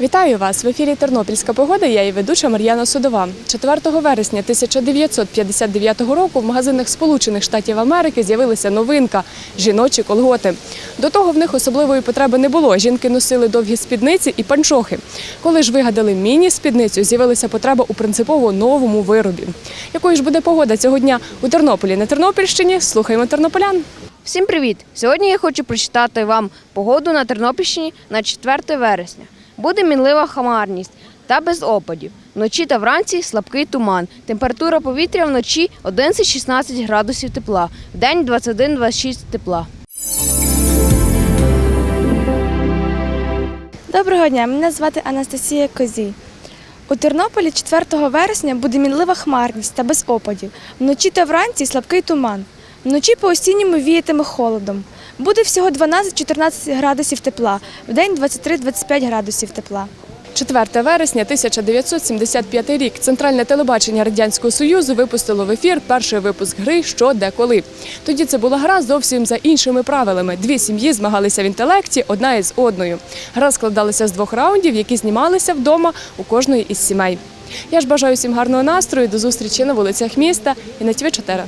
Вітаю вас в ефірі Тернопільська погода. Я її ведуча Мар'яна Судова. 4 вересня 1959 року в магазинах Сполучених Штатів Америки з'явилася новинка жіночі колготи. До того в них особливої потреби не було. Жінки носили довгі спідниці і панчохи. Коли ж вигадали міні-спідницю, з'явилася потреба у принципово новому виробі. Якою ж буде погода цього дня у Тернополі на Тернопільщині? Слухаємо тернополян. Всім привіт! Сьогодні я хочу прочитати вам погоду на Тернопільщині на 4 вересня. Буде мінлива хмарність та без опадів. Вночі та вранці слабкий туман. Температура повітря вночі 11-16 градусів тепла, вдень 21-26 тепла. Доброго дня, мене звати Анастасія Козій. У Тернополі 4 вересня буде мінлива хмарність та без опадів. Вночі та вранці слабкий туман. Вночі по осінньому віятиме холодом. Буде всього 12-14 градусів тепла, вдень 23-25 градусів тепла. 4 вересня 1975 рік Центральне телебачення Радянського Союзу випустило в ефір перший випуск гри Що де коли. Тоді це була гра зовсім за іншими правилами. Дві сім'ї змагалися в інтелекті одна із одною. Гра складалася з двох раундів, які знімалися вдома у кожної із сімей. Я ж бажаю всім гарного настрою. До зустрічі на вулицях міста і на ТВ 4